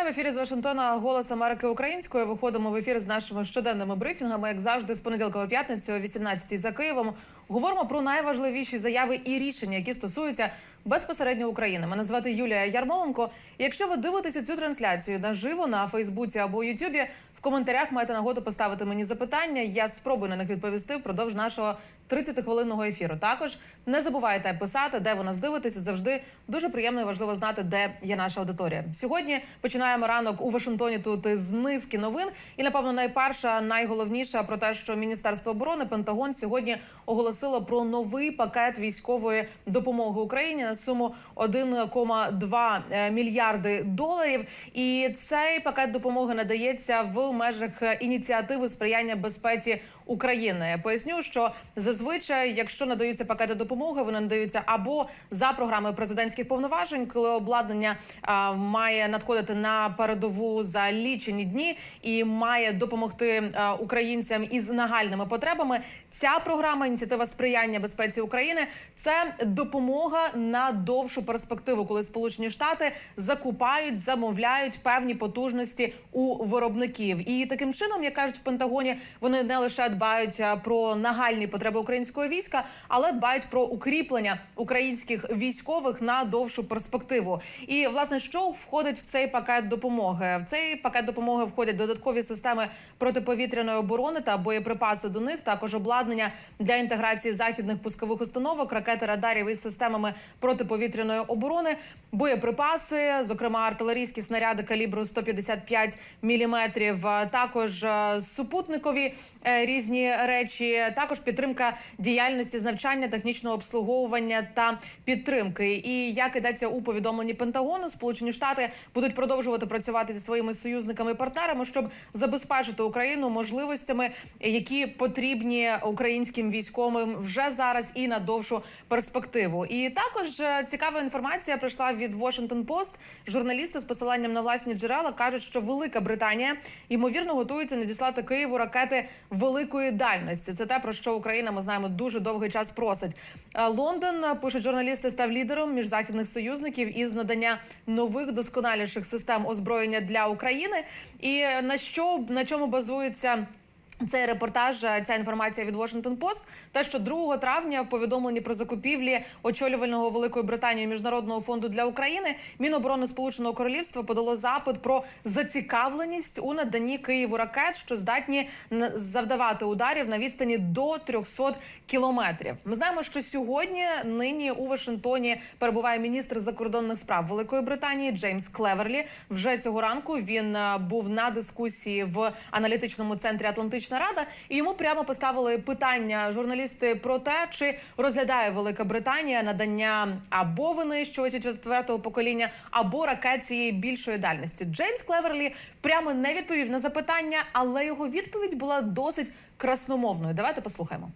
ефірі з Вашингтона Голос Америки Українською. Виходимо в ефір з нашими щоденними брифінгами, як завжди, з понеділка по п'ятницю о 18 за Києвом. Говоримо про найважливіші заяви і рішення, які стосуються безпосередньо України. Мене звати Юлія Ярмоленко. Якщо ви дивитеся цю трансляцію наживо на Фейсбуці або Ютубі, в коментарях маєте нагоду поставити мені запитання. Я спробую на них відповісти впродовж нашого 30-хвилинного ефіру. Також не забувайте писати, де ви нас дивитеся. Завжди дуже приємно і важливо знати, де є наша аудиторія. Сьогодні починаємо ранок у Вашингтоні. Тут з низки новин. І напевно найперша, найголовніша про те, що Міністерство оборони Пентагон сьогодні оголосило про новий пакет військової допомоги Україні на суму 1,2 е, мільярди доларів. І цей пакет допомоги надається в межах ініціативи сприяння безпеці України. Поясню, що зазвичай, якщо надаються пакети допомоги, вони надаються або за програмою президентських повноважень, коли обладнання а, має надходити на передову за лічені дні і має допомогти а, українцям із нагальними потребами. Ця програма ініціатива сприяння безпеці України це допомога на довшу перспективу, коли Сполучені Штати закупають, замовляють певні потужності у виробників. І таким чином, як кажуть в Пентагоні, вони не лише дбають про нагальні потреби українського війська, але дбають про укріплення українських військових на довшу перспективу. І власне, що входить в цей пакет допомоги? В цей пакет допомоги входять додаткові системи протиповітряної оборони та боєприпаси до них, також обладнання для інтеграції західних пускових установок, ракети радарів із системами протиповітряної оборони, боєприпаси, зокрема артилерійські снаряди калібру 155 міліметрів, також е, супутникові е, різні речі, також підтримка діяльності з навчання, технічного обслуговування та підтримки. І як ідеться у повідомленні Пентагону, Сполучені Штати будуть продовжувати працювати зі своїми союзниками і партнерами, щоб забезпечити Україну можливостями, які потрібні українським військовим вже зараз і на довшу перспективу. І також е, цікава інформація прийшла від Washington Post. Журналісти з посиланням на власні джерела кажуть, що Велика Британія ймовірно готується надіслати Києву ракети великої дальності. Це те про що Україна ми знаємо дуже довгий час просить. Е, Лондон пише пишуть журналісти, став лідером між західних союзників із надання нових досконаліших систем озброєння для України. І е, на що на чому базується? Цей репортаж, е, ця інформація від Washington Post, те, що 2 травня в повідомленні про закупівлі очолювального Великої Британії міжнародного фонду для України Міноборони Сполученого Королівства подало запит про зацікавленість у наданні Києву ракет, що здатні завдавати ударів на відстані до 300 кілометрів. Ми знаємо, що сьогодні нині у Вашингтоні перебуває міністр закордонних справ Великої Британії Джеймс Клеверлі. Вже цього ранку він е, був на дискусії в аналітичному центрі Атлантична Рада, і йому прямо поставили питання журналісти про те, чи розглядає Велика Британія надання або винищувачів четвертого покоління, або ракет цієї більшої дальності. Джеймс Клеверлі прямо не відповів на запитання, але його відповідь була досить красномовною. Давайте послухаємо.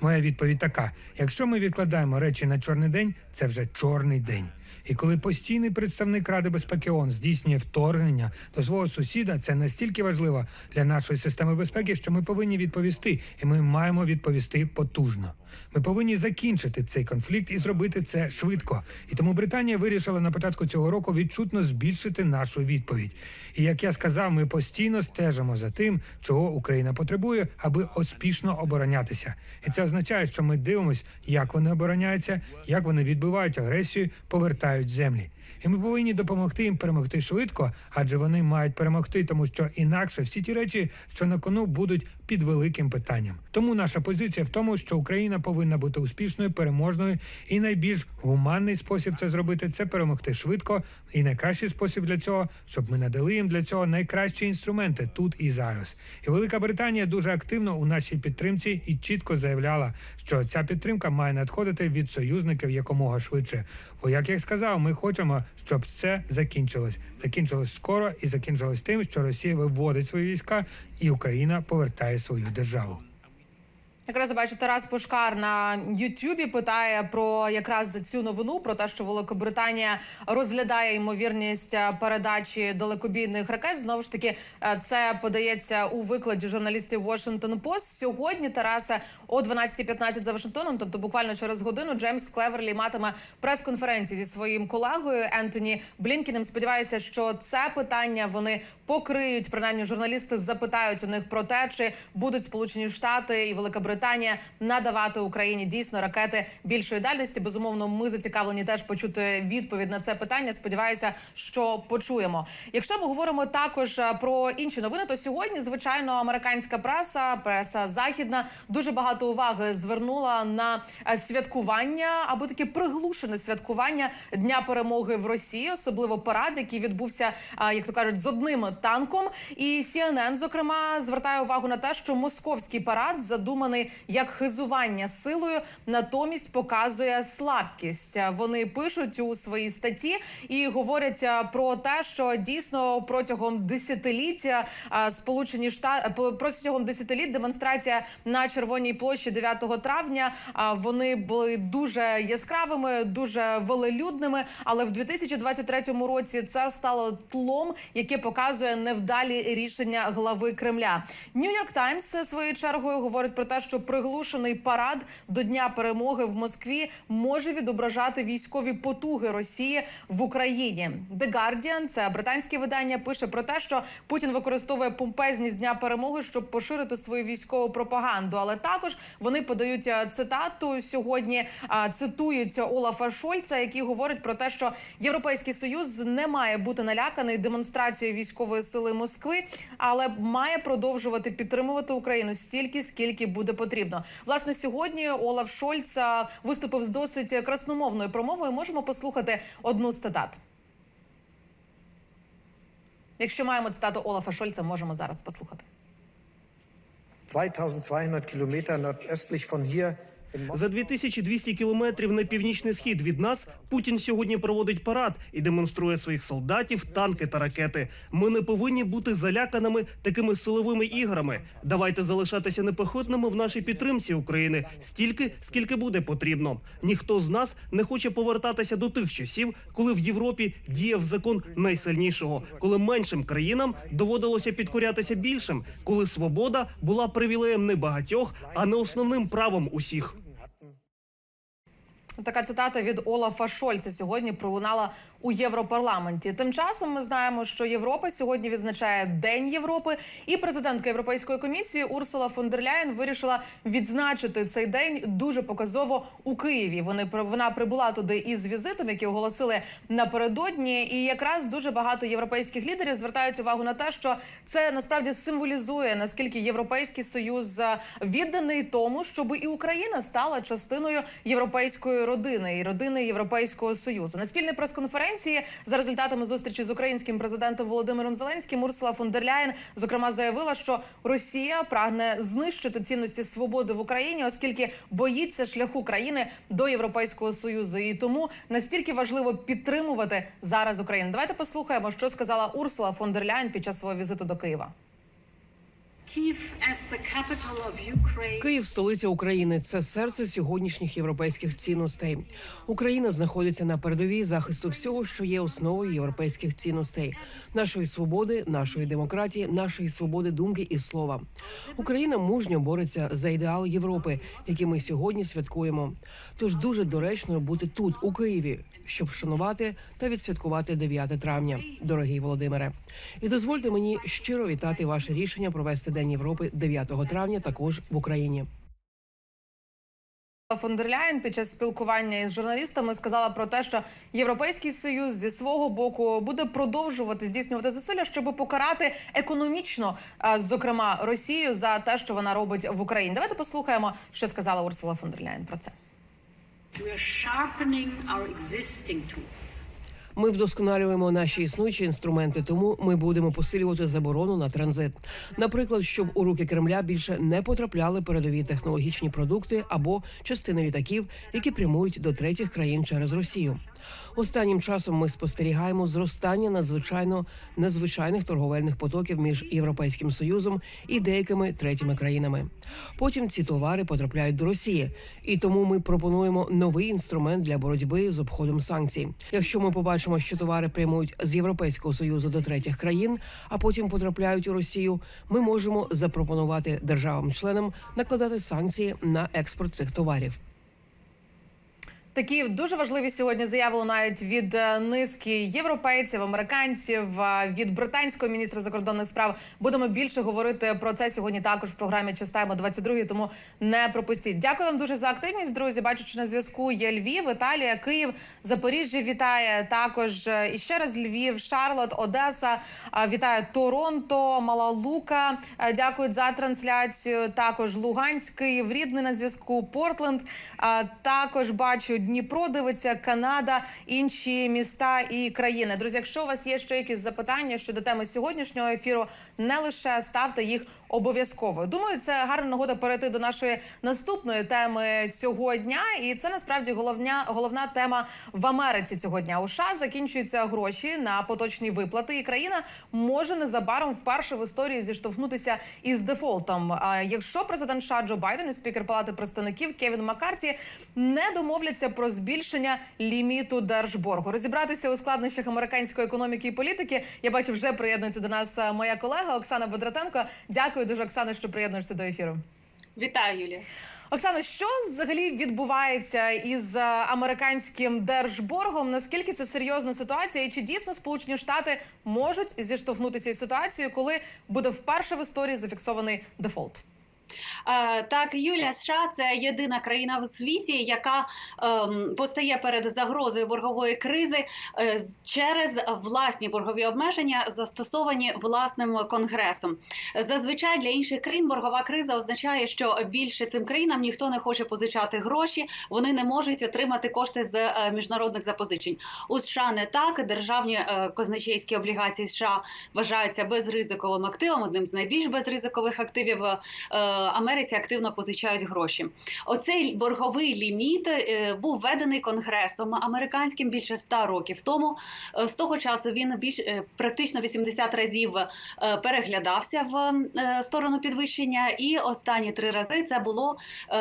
Моя відповідь така: якщо ми відкладаємо речі на чорний день, це вже чорний день. І коли постійний представник Ради безпеки ООН здійснює вторгнення до свого сусіда, це настільки важливо для нашої системи безпеки, що ми повинні відповісти, і ми маємо відповісти потужно. Ми повинні закінчити цей конфлікт і зробити це швидко. І тому Британія вирішила на початку цього року відчутно збільшити нашу відповідь. І як я сказав, ми постійно стежимо за тим, чого Україна потребує, аби успішно оборонятися. І це означає, що ми дивимося, як вони обороняються, як вони відбивають агресію, повертають землі. І ми повинні допомогти їм перемогти швидко, адже вони мають перемогти, тому що інакше всі ті речі, що на кону, будуть під великим питанням. Тому наша позиція в тому, що Україна повинна бути успішною, переможною, і найбільш гуманний спосіб це зробити це перемогти швидко. І найкращий спосіб для цього, щоб ми надали їм для цього найкращі інструменти тут і зараз. І Велика Британія дуже активно у нашій підтримці і чітко заявляла, що ця підтримка має надходити від союзників якомога швидше. Бо, як я сказав, ми хочемо, щоб це закінчилось. Закінчилось скоро і закінчилось тим, що Росія виводить свої війська, і Україна повертає свою державу. Якраз бачу Тарас Пушкар на Ютубі питає про якраз цю новину про те, що Великобританія розглядає ймовірність е, передачі далекобійних ракет. Знову ж таки, е, це подається у викладі журналістів Washington Post. Сьогодні Тараса о 12.15 за Вашингтоном, тобто буквально через годину, Джеймс Клеверлі матиме прес-конференцію зі своїм колегою Ентоні Блінкіним. Сподіваюся, що це питання вони покриють. Принаймні, журналісти запитають у них про те, чи будуть Сполучені Штати і Велика Британія надавати Україні дійсно ракети більшої дальності. Безумовно, ми зацікавлені теж почути відповідь на це питання. Сподіваюся, що почуємо. Якщо ми говоримо також е, про інші новини, то сьогодні, звичайно, американська преса, преса західна, дуже багато уваги звернула на е, святкування або таке приглушене святкування Дня перемоги в Росії, особливо парад, який відбувся, е, як то кажуть, з одним танком. І CNN, зокрема, звертає увагу на те, що московський парад задуманий як хизування силою, натомість показує слабкість. Е, Вони пишуть у своїй статті і говорять е, про те, що дійсно протягом десятиліття е, Сполучені Штати протягом десятиліть демонстрація на червоній площі 9 травня. Вони були дуже яскравими, дуже велелюдними. Але в 2023 році це стало тлом, яке показує невдалі рішення глави Кремля. Нью-Йорк Таймс своєю чергою говорить про те, що приглушений парад до Дня перемоги в Москві може відображати військові потуги Росії в Україні. The Guardian, це британське видання, пише про те, що Путін використовує помпезність Дня перемоги, щоб поширити свою військову пропаганду. Але також вони подають е, цитату сьогодні. Цитують Олафа Шольца, який говорить про те, що Європейський союз не має бути наляканий демонстрацією військової сили Москви, але має продовжувати підтримувати Україну стільки, скільки буде потрібно. Власне, сьогодні Олаф Шольц виступив з досить красномовною промовою. Можемо послухати одну з цитат. Якщо маємо цитату Олафа Шольца, можемо зараз послухати. 2200 Kilometer nordöstlich von hier. За 2200 кілометрів на північний схід від нас Путін сьогодні проводить парад і демонструє своїх солдатів, танки та ракети. Ми не повинні бути заляканими такими силовими іграми. Давайте залишатися непохитними в нашій підтримці України стільки, скільки буде потрібно. Ніхто з нас не хоче повертатися до тих часів, коли в Європі діяв закон найсильнішого, коли меншим країнам доводилося підкорятися більшим, коли свобода була привілеєм не багатьох, а не основним правом усіх. Така цитата від Олафа Шольца. Сьогодні пролунала у Європарламенті. Тим часом ми знаємо, що Європа сьогодні відзначає День Європи, і президентка Європейської комісії Урсула фон дер Ляєн вирішила відзначити цей день дуже показово у Києві. Вони вона прибула туди із візитом, який оголосили напередодні. І якраз дуже багато європейських лідерів звертають увагу на те, що це насправді символізує наскільки європейський союз відданий тому, щоб і Україна стала частиною європейської родини і родини Європейського союзу. На спільній прес-конференції за результатами зустрічі з українським президентом Володимиром Зеленським Урсула фон дер Ляєн зокрема заявила, що Росія прагне знищити цінності свободи в Україні, оскільки боїться шляху країни до Європейського союзу. І тому настільки важливо підтримувати зараз Україну. Давайте послухаємо, що сказала Урсула фон дер Ляєн під час свого візиту до Києва. Київ, столиця України, це серце сьогоднішніх європейських цінностей. Україна знаходиться на передовій захисту всього, що є основою європейських цінностей, нашої свободи, нашої демократії, нашої свободи думки і слова. Україна мужньо бореться за ідеал Європи, який ми сьогодні святкуємо. Тож дуже доречно бути тут, у Києві, щоб вшанувати та відсвяткувати 9 травня, дорогий Володимире. І дозвольте мені щиро вітати ваше рішення провести День Європи 9 травня також в Україні. Фон під час спілкування із журналістами сказала про те, що Європейський союз зі свого боку буде продовжувати здійснювати зусилля, щоб покарати економічно, зокрема Росію, за те, що вона робить в Україні. Давайте послухаємо, що сказала Урсула фон про це. Ми вдосконалюємо наші існуючі інструменти, тому ми будемо посилювати заборону на транзит. Наприклад, щоб у руки Кремля більше не потрапляли передові технологічні продукти або частини літаків, які прямують до третіх країн через Росію. Останнім часом ми спостерігаємо зростання надзвичайно незвичайних торговельних потоків між Європейським Союзом і деякими третіми країнами. Потім ці товари потрапляють до Росії, і тому ми пропонуємо новий інструмент для боротьби з обходом санкцій. Якщо ми побачимо, що товари прямують з Європейського союзу до третіх країн, а потім потрапляють у Росію, ми можемо запропонувати державам-членам накладати санкції на експорт цих товарів. Такі дуже важливі сьогодні заяви лунають від е, низки європейців, американців, е, від британського міністра закордонних справ. Будемо більше говорити про це сьогодні. Також в програмі Чистаємо 22 тому не пропустіть. Дякую вам дуже за активність, друзі. Бачу, на зв'язку є Львів, Італія, Київ, Запоріжжя. Вітає також е, і ще раз Львів, Шарлот, Одеса. Вітає Торонто, Мала Лука. Е, Дякують за трансляцію. Також Луганськ, Київ, Рідний на зв'язку, Портленд. Також бачу Дніпро дивиться, Канада, інші міста і країни. Друзі, якщо у вас є ще якісь запитання щодо теми сьогоднішнього ефіру, не лише ставте їх обов'язково. Думаю, це гарна нагода перейти до нашої наступної теми цього дня. І це насправді головня головна тема в Америці цього дня. У США закінчуються гроші на поточні виплати, і країна може незабаром вперше в історії зіштовхнутися із дефолтом. А якщо президент США Джо Байден і спікер Палати представників Кевін Маккарті не домовляться про збільшення ліміту держборгу, розібратися у складнощах американської економіки і політики. Я бачу, вже приєднується до нас е, моя колега Оксана Бодратенко. Дякую дуже, Оксана, що приєднуєшся до ефіру. Вітаю, Юлія. Оксана, що взагалі відбувається із е, американським держборгом? Наскільки це серйозна ситуація? І чи дійсно Сполучені Штати можуть зіштовхнутися із ситуацією, коли буде вперше в історії зафіксований дефолт? Е, Так, Юлія, США це єдина країна в світі, яка ем, постає перед загрозою боргової кризи е, через власні боргові обмеження, застосовані власним конгресом. Зазвичай для інших країн боргова криза означає, що більше цим країнам ніхто не хоче позичати гроші, вони не можуть отримати кошти з е, міжнародних запозичень. У США не так. Державні казначейські облігації США вважаються безризиковим активом, одним з найбільш безризикових активів е, Америці активно позичають гроші. Оцей борговий ліміт е, був введений конгресом американським більше 100 років тому. Е, З того часу він більш е, практично 80 разів переглядався в сторону підвищення, і останні три рази це було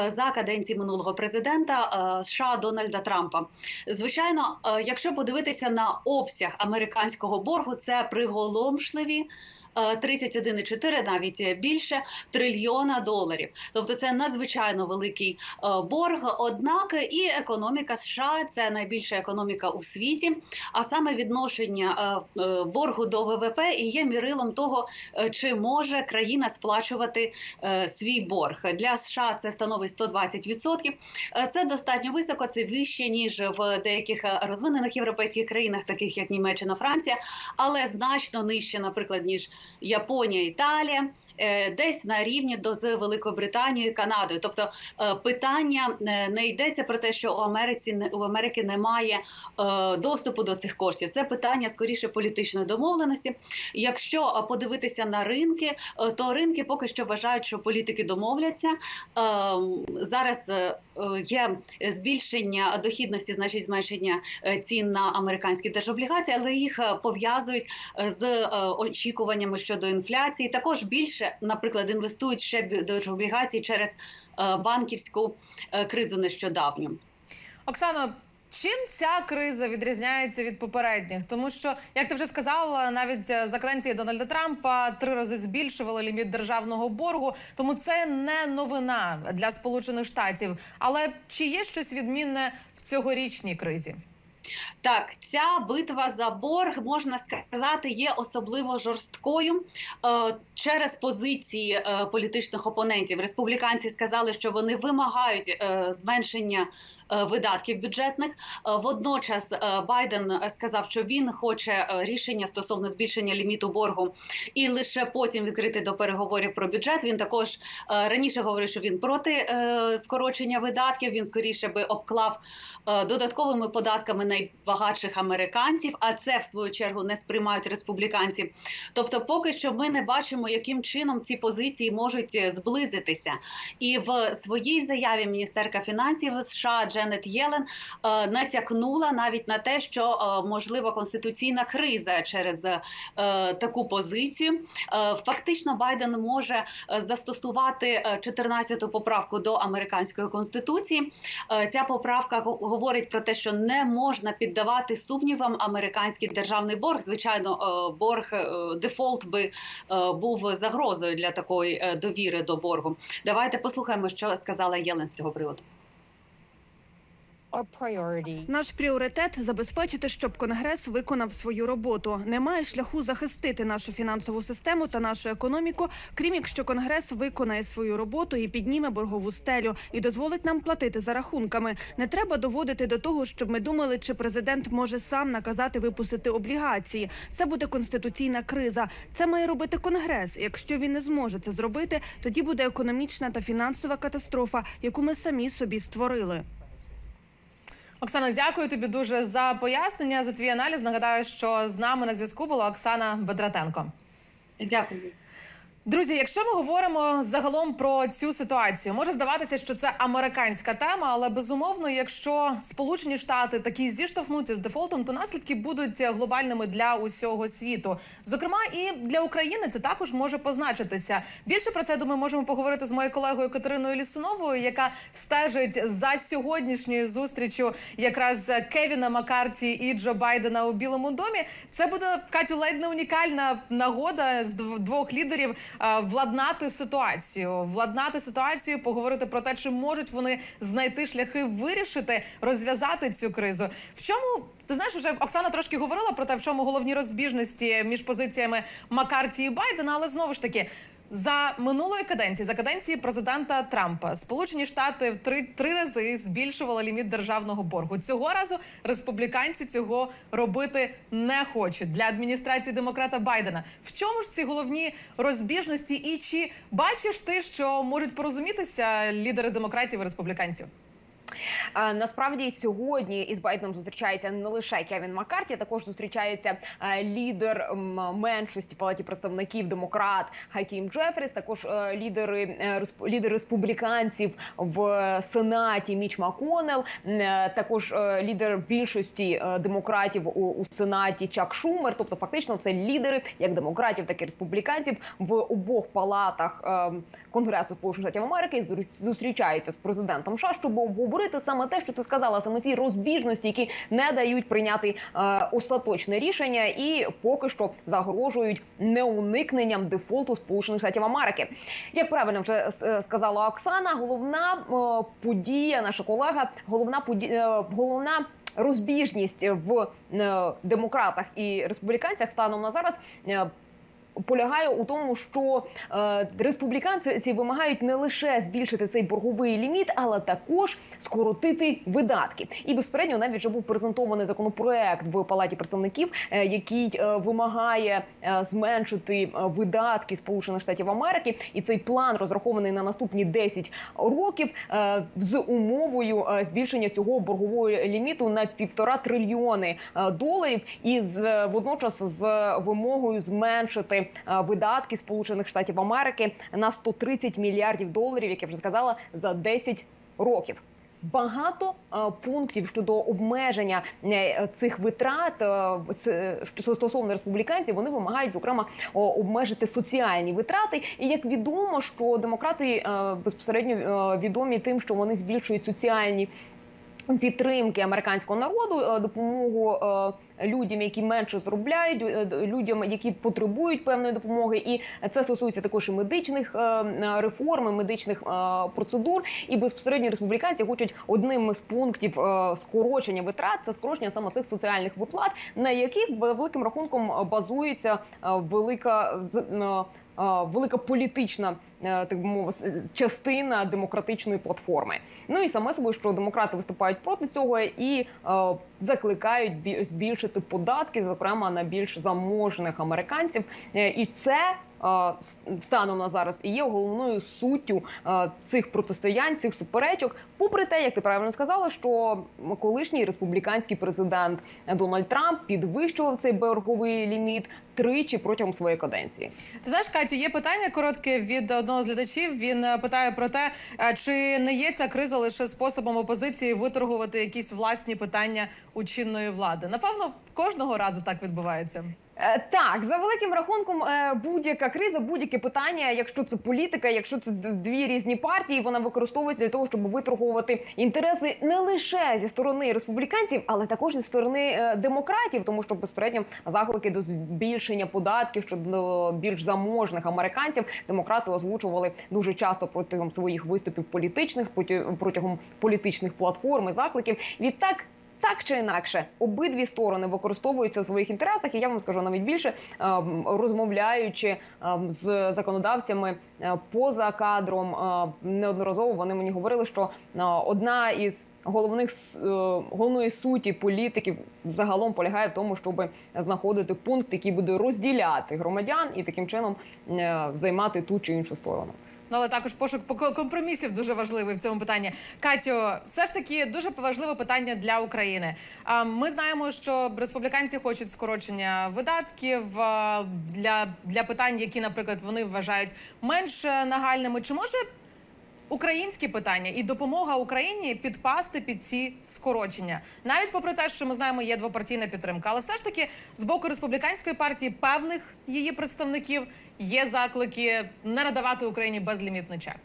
за каденції минулого президента США Дональда Трампа. Звичайно, якщо подивитися на обсяг американського боргу, це приголомшливі. Е, 31,4, навіть більше трильйона доларів. Тобто це надзвичайно великий е, борг. Однак і економіка США це найбільша економіка у світі, а саме відношення е, е, боргу до ВВП і є мірилом того, е, чи може країна сплачувати е, свій борг. Для США це становить 120%. Е, Це достатньо високо, це вище ніж в деяких е, розвинених європейських країнах, таких як Німеччина, Франція, але значно нижче, наприклад, ніж Японія, Італія. Е, Десь на рівні до з Великобританією і Канадою, тобто е, питання е, не йдеться про те, що у Америці у Америки немає доступу до цих коштів. Це питання скоріше політичної домовленості. Якщо подивитися на ринки, то ринки поки що вважають, що політики домовляться. Зараз є збільшення дохідності, значить зменшення цін на американські держоблігації, але їх пов'язують з очікуваннями щодо інфляції. Також більше, наприклад, інвестують ще держоблігації через е, банківську е, кризу нещодавню. Оксано, чим ця криза відрізняється від попередніх? Тому що, як ти вже сказала, навіть е, за каденції Дональда Трампа три рази збільшували ліміт державного боргу. Тому це не новина для Сполучених Штатів. Але чи є щось відмінне в цьогорічній кризі? Так, ця битва за борг можна сказати є особливо жорсткою е, через позиції е, політичних опонентів. Республіканці сказали, що вони вимагають е, зменшення видатків бюджетних. Е, водночас е, Байден е, сказав, що він хоче е, рішення стосовно збільшення ліміту боргу, і лише потім відкрити до переговорів про бюджет. Він також е, раніше говорив, що він проти е, скорочення видатків. Він скоріше би обклав е, додатковими податками найбагатших американців, а це в свою чергу не сприймають республіканці. Тобто, поки що ми не бачимо, яким чином ці позиції можуть е, зблизитися. І в своїй заяві міністерка фінансів США Джен Дженет Єлен е, натякнула навіть на те, що е, можлива конституційна криза через е, таку позицію. Фактично, Байден може застосувати 14-ту поправку до американської конституції. Ця поправка говорить про те, що не можна піддавати сумнівам американський державний борг. Звичайно, борг дефолт би був загрозою для такої довіри до боргу. Давайте послухаємо, що сказала Єлен з цього приводу. Наш пріоритет забезпечити, щоб Конгрес виконав свою роботу. Немає шляху захистити нашу фінансову систему та нашу економіку, крім якщо Конгрес виконає свою роботу і підніме боргову стелю і дозволить нам платити за рахунками. Не треба доводити до того, щоб ми думали, чи президент може сам наказати випустити облігації. Це буде конституційна криза. Це має робити Конгрес. Якщо він не зможе це зробити, тоді буде економічна та фінансова катастрофа, яку ми самі собі створили. Оксана, дякую тобі дуже за пояснення, за твій аналіз. Нагадаю, що з нами на зв'язку була Оксана Бедратенко. Дякую. Друзі, якщо ми говоримо загалом про цю ситуацію, може здаватися, що це американська тема, але безумовно, якщо Сполучені Штати такі зіштовхнуться з дефолтом, то наслідки будуть глобальними для усього світу. Зокрема, і для України це також може позначитися. Більше про це думаю, можемо поговорити з моєю колегою Катериною Лісуновою, яка стежить за сьогоднішньою зустрічю якраз Кевіна Маккарті і Джо Байдена у Білому домі. Це буде Катю ледь не унікальна нагода з дв- двох лідерів владнати ситуацію, владнати ситуацію, поговорити про те, чи можуть вони знайти шляхи вирішити, розв'язати цю кризу. В чому ти знаєш, вже Оксана трошки говорила про те, в чому головні розбіжності між позиціями Маккарті і Байдена, але знову ж таки. За минулої каденції, за каденції президента Трампа, Сполучені Штати в три, три рази збільшували ліміт державного боргу. Цього разу республіканці цього робити не хочуть для адміністрації демократа Байдена. В чому ж ці головні розбіжності? І чи бачиш ти, що можуть порозумітися лідери демократів і республіканців? А, Насправді сьогодні із Байденом зустрічається не лише Кевін Маккарті, також зустрічається е, лідер меншості палаті представників демократ Хакім Джефріс, також е, лідери е, лідер республіканців в сенаті Міч Маконел, е, також е, лідер більшості е, демократів у, сенаті Чак Шумер. Тобто, фактично, це лідери як демократів, так і республіканців в обох палатах е, Конгресу Сполучених Штатів Америки зустрічаються з президентом США, щоб обговорити саме те, що ти сказала, саме ці розбіжності, які не дають прийняти е, остаточне рішення, і поки що загрожують неуникненням дефолту Сполучених Штатів Америки. Як правильно вже е, сказала Оксана, головна е, подія, наша колега, головна подія, головна. Розбіжність в е, демократах і республіканцях станом на зараз е, полягає у тому, що е, республіканці вимагають не лише збільшити цей борговий ліміт, але також скоротити видатки. І безпередньо навіть вже був презентований законопроект в палаті представників, е, який е, вимагає е, зменшити е, видатки Сполучених Штатів Америки. І цей план розрахований на наступні 10 років е, з умовою е, збільшення цього боргового ліміту на півтора трильйони е, доларів, і з е, водночас з вимогою зменшити е, видатки Сполучених Штатів Америки на 130 мільярдів доларів, як я вже сказала, за 10 років. Багато е, пунктів щодо обмеження е, цих витрат стосовно республіканців, вони вимагають зокрема обмежити соціальні витрати. І як відомо, що демократи безпосередньо відомі тим, що вони збільшують соціальні підтримки американського народу, е, допомогу е, людям, які менше зробляють, е, людям, які потребують певної допомоги, і це стосується також і медичних реформ, і медичних процедур. І безпосередньо республіканці хочуть одним з пунктів скорочення витрат це скорочення саме цих соціальних виплат, на яких великим рахунком базується велика Велика політична так би частина демократичної платформи. Ну і саме собою, що демократи виступають проти цього і е, закликають бі- збільшити податки, зокрема на більш заможних американців. Е, і це е, станом на зараз і є головною суттю е, цих протистоянь, цих суперечок. Попри те, як ти правильно сказала, що колишній республіканський президент Дональд Трамп підвищував цей борговий ліміт тричі протягом своєї каденції. Ти знаєш, Катю, є питання коротке від одного одного з глядачів. Він е, питає про те, е, чи не є ця криза лише способом опозиції виторгувати якісь власні питання у чинної влади. Напевно, кожного разу так відбувається. Е, Так, за великим рахунком, е, будь-яка криза, будь-яке питання, якщо це політика, якщо це дві різні партії, вона використовується для того, щоб виторгувати інтереси не лише зі сторони республіканців, але також зі сторони е, демократів, тому що безпередньо заклики до збільшення податків щодо більш заможних американців демократи озвучували дуже часто протягом своїх виступів політичних протягом політичних платформ і закликів. Відтак. Так чи інакше, обидві сторони використовуються в своїх інтересах, і я вам скажу навіть більше, ем, розмовляючи ем, з законодавцями е, поза кадром, е, неодноразово вони мені говорили, що е, одна із головних е, головної суті політиків загалом полягає в тому, щоб знаходити пункт, який буде розділяти громадян і таким чином е, займати ту чи іншу сторону. Ну, але також пошук компромісів дуже важливий в цьому питанні. Катю, все ж таки дуже важливе питання для України. Ми знаємо, що республіканці хочуть скорочення видатків для, для питань, які, наприклад, вони вважають менш нагальними. Чи може українські питання і допомога Україні підпасти під ці скорочення, навіть попри те, що ми знаємо, є двопартійна підтримка, але все ж таки з боку республіканської партії певних її представників є заклики не надавати Україні безлімітний чек.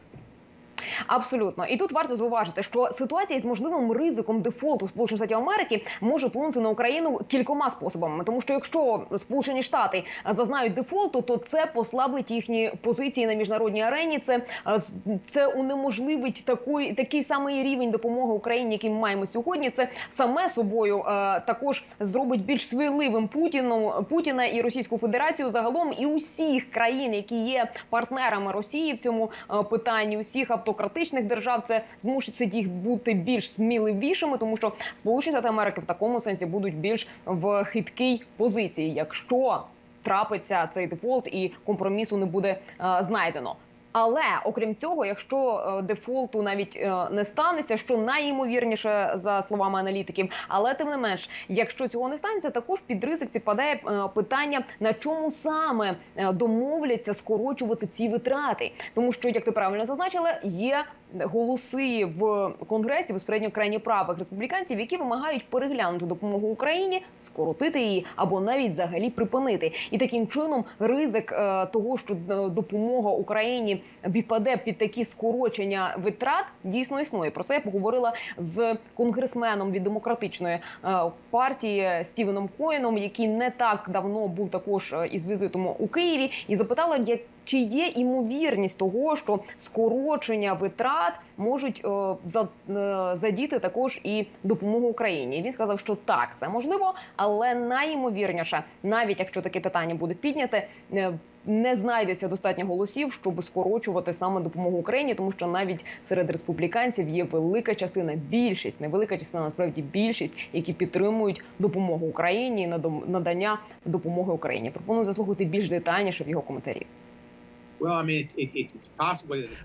Абсолютно, і тут варто зауважити, що ситуація з можливим ризиком дефолту Сполучених Штатів Америки може вплинути на Україну кількома способами. Тому що якщо Сполучені Штати зазнають дефолту, то це послаблить їхні позиції на міжнародній арені. Це е, це унеможливить такий, такий самий рівень допомоги Україні, який ми маємо сьогодні. Це саме собою е, також зробить більш свирливим Путіну Путіна і Російську Федерацію загалом і усіх країн, які є партнерами Росії в цьому е, питанні, усіх автократичних держав, це змусить їх бути більш сміливішими, тому що Сполучені Штати Америки в такому сенсі будуть більш в хиткій позиції, якщо трапиться цей дефолт і компромісу не буде е, знайдено. Але окрім цього, якщо е, дефолту навіть е, не станеться, що найімовірніше за словами аналітиків, але тим не менш, якщо цього не станеться, також під ризик підпадає е, питання, на чому саме домовляться скорочувати ці витрати, тому що, як ти правильно зазначила, є голоси в конгресі безпосередньо крайні правих республіканців, які вимагають переглянути допомогу Україні, скоротити її або навіть взагалі припинити. І таким чином ризик е, того, що е, допомога Україні підпаде під такі скорочення витрат, дійсно існує. Про це я поговорила з конгресменом від демократичної е, партії Стівеном Коїном, який не так давно був також із візитом у Києві, і запитала, як чи є імовірність того, що скорочення витрат можуть е, е, задіти також і допомогу Україні? Він сказав, що так, це можливо, але найімовірніше, навіть якщо таке питання буде підняте, е, не знайдеться достатньо голосів, щоб скорочувати саме допомогу Україні, тому що навіть серед республіканців є велика частина, більшість, невелика частина, насправді більшість, які підтримують допомогу Україні і надання допомоги Україні. Пропоную заслухати більш детальніше в його коментарі.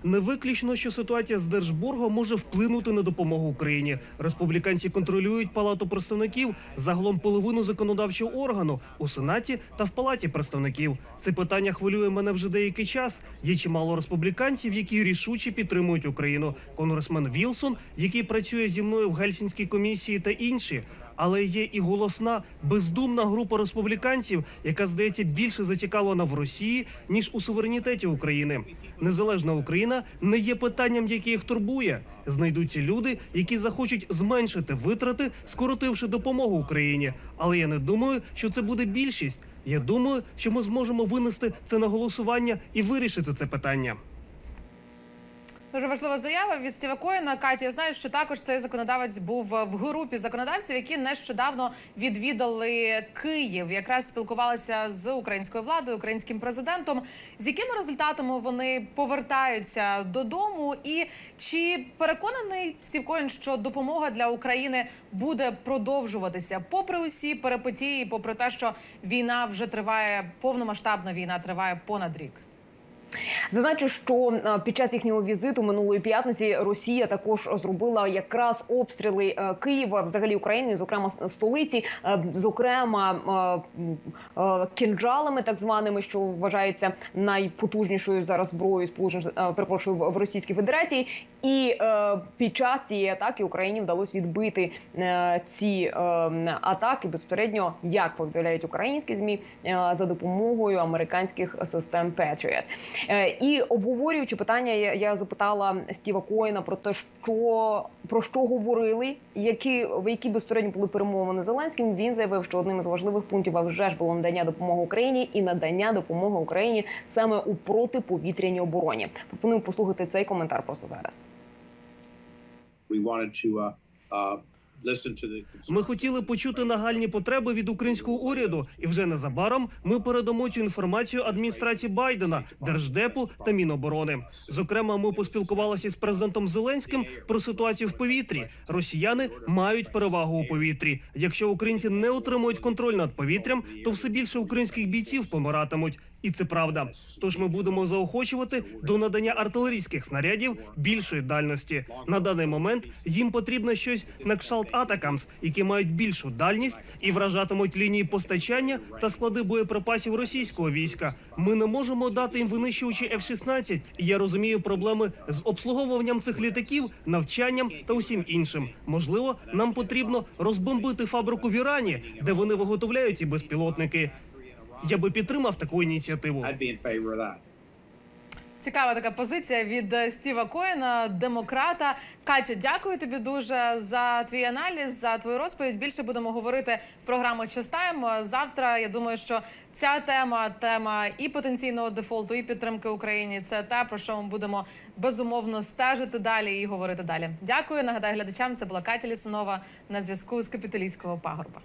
Не виключно, що ситуація з держборгом може вплинути на допомогу Україні. Республіканці контролюють палату представників загалом половину законодавчого органу у сенаті та в палаті представників. Це питання хвилює мене вже деякий час. Є чимало республіканців, які рішуче підтримують Україну. Конгресмен Вілсон, який працює зі мною в Гельсінській комісії, та інші. Але є і голосна бездумна група республіканців, яка здається більше зацікавлена в Росії ніж у суверенітеті України. Незалежна Україна не є питанням, яке їх турбує. Знайдуться люди, які захочуть зменшити витрати, скоротивши допомогу Україні. Але я не думаю, що це буде більшість. Я думаю, що ми зможемо винести це на голосування і вирішити це питання. Дуже важлива заява від Стіва Коїна. Катя, я знаю, що також цей законодавець був в групі законодавців, які нещодавно відвідали Київ. Якраз спілкувалися з українською владою, українським президентом. З якими результатами вони повертаються додому? І чи переконаний Стів Коїн, що допомога для України буде продовжуватися, попри усі перипетії, попри те, що війна вже триває повномасштабна війна триває понад рік? Зазначу, що е, під час їхнього візиту минулої п'ятниці Росія також зробила якраз обстріли е, Києва, взагалі України, зокрема столиці, е, зокрема кінжалами, так званими, що вважається найпотужнішою зараз зброєю сполучених перепрошую в Російській Федерації. І під час цієї атаки Україні вдалося відбити ці атаки безпосередньо, як повідомляють українські змі, за допомогою американських систем Patriot. Е, і обговорюючи питання, я, запитала Стіва Коїна про те, що про що говорили, які в які безпосередньо були перемовини з Зеленським. Він заявив, що одним із важливих пунктів вже ж було надання допомоги Україні і надання допомоги Україні саме у протиповітряній обороні. Пропоную послухати цей коментар просто зараз. We wanted to uh, uh, Ми хотіли почути нагальні потреби від українського уряду, і вже незабаром ми передамо цю інформацію адміністрації Байдена, держдепу та Міноборони. Зокрема, ми поспілкувалися з президентом Зеленським про ситуацію в повітрі. Росіяни мають перевагу у повітрі. Якщо українці не отримують контроль над повітрям, то все більше українських бійців помиратимуть. І це правда. Тож ми будемо заохочувати до надання артилерійських снарядів більшої дальності. На даний момент їм потрібно щось на кшталт Атакамс, які мають більшу дальність і вражатимуть лінії постачання та склади боєприпасів російського війська. Ми не можемо дати їм винищувачі F-16. І я розумію проблеми з обслуговуванням цих літаків, навчанням та усім іншим. Можливо, нам потрібно розбомбити фабрику в Ірані, де вони виготовляють ці безпілотники. Я би підтримав таку ініціативу. I'd be in favor of that. Цікава така позиція від е, Стіва Коена, демократа. Катю, дякую тобі дуже за твій аналіз, за твою розповідь. Більше будемо говорити в програмах Частаємо. Завтра я думаю, що ця тема, тема і потенційного дефолту, і підтримки Україні це те, про що ми будемо безумовно стежити далі і говорити далі. Дякую. Нагадаю глядачам. Це була Катя Лісунова на зв'язку з капіталістського пагорба.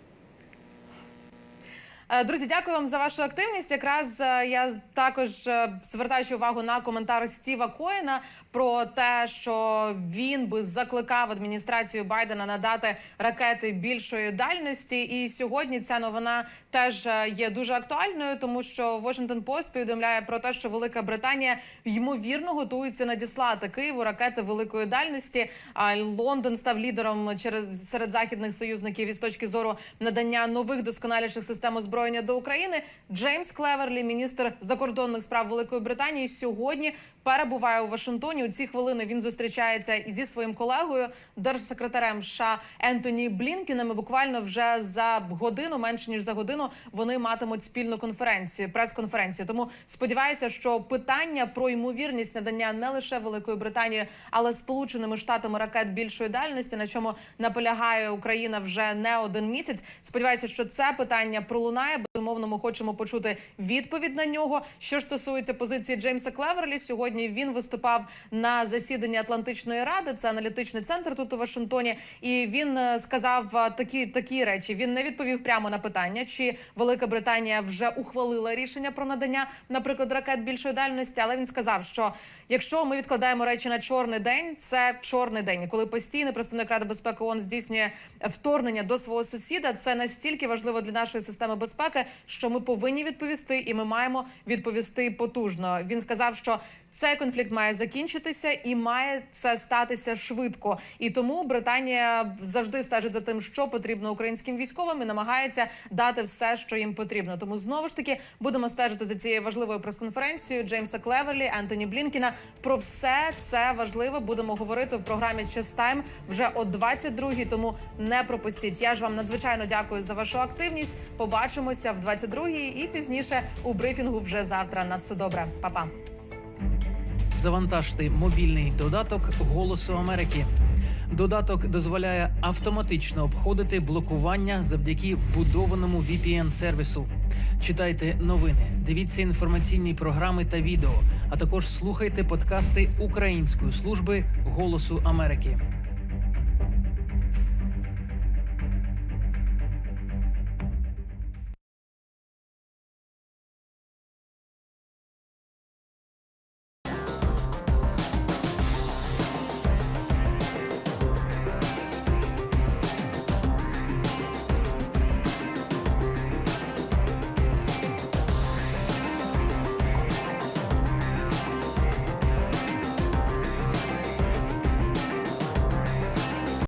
Е, Друзі, дякую вам за вашу активність. Якраз е, я також е, звертаючи увагу на коментар Стіва Коїна про те, що він би закликав адміністрацію Байдена надати ракети більшої дальності. І сьогодні ця новина теж є дуже актуальною, тому що Washington Post повідомляє про те, що Велика Британія ймовірно готується надіслати Києву ракети великої дальності. А Лондон став лідером через серед західних союзників із точки зору надання нових досконаліших систем озброєння до України. Джеймс Клеверлі, міністр закордонних справ Великої Британії, сьогодні перебуває у Вашингтоні. У ці хвилини він зустрічається і зі своїм колегою, держсекретарем США Ентоні Блінкіном. І Буквально вже за годину, менше ніж за годину, вони матимуть спільну конференцію, прес-конференцію. Тому сподіваюся, що питання про ймовірність надання не лише Великої Британії, але Сполученими Штатами ракет більшої дальності, на чому наполягає Україна вже не один місяць. Сподіваюся, що це питання пролунає. Безумовно, ми хочемо почути відповідь на нього. Що ж стосується позиції Джеймса Клеверлі, сьогодні він виступав на засіданні Атлантичної ради. Це аналітичний центр тут у Вашингтоні. І він е, сказав е, такі такі речі. Він не відповів прямо на питання, чи Велика Британія вже ухвалила рішення про надання, наприклад, ракет більшої дальності. Але він сказав, що якщо ми відкладаємо речі на чорний день, це чорний день. Коли постійний представник Ради безпеки ООН здійснює вторгнення до свого сусіда, це настільки важливо для нашої системи безпеки, що ми повинні відповісти, і ми маємо відповісти потужно. Він сказав, що цей конфлікт має закінчитися і має це статися швидко. І тому Британія завжди стежить за тим, що потрібно українським військовим, і намагається дати все, що їм потрібно. Тому знову ж таки будемо стежити за цією важливою прес-конференцією Джеймса Клеверлі, Ентоні Блінкіна. Про все це важливе будемо говорити в програмі «Час Тайм» вже о 22-й, Тому не пропустіть. Я ж вам надзвичайно дякую за вашу активність. Побачимося в 22-й і пізніше у брифінгу вже завтра. На все добре, Па-па. Завантажте мобільний додаток Голосу Америки. Додаток дозволяє автоматично обходити блокування завдяки вбудованому VPN-сервісу. Читайте новини, дивіться інформаційні програми та відео, а також слухайте подкасти Української служби Голосу Америки.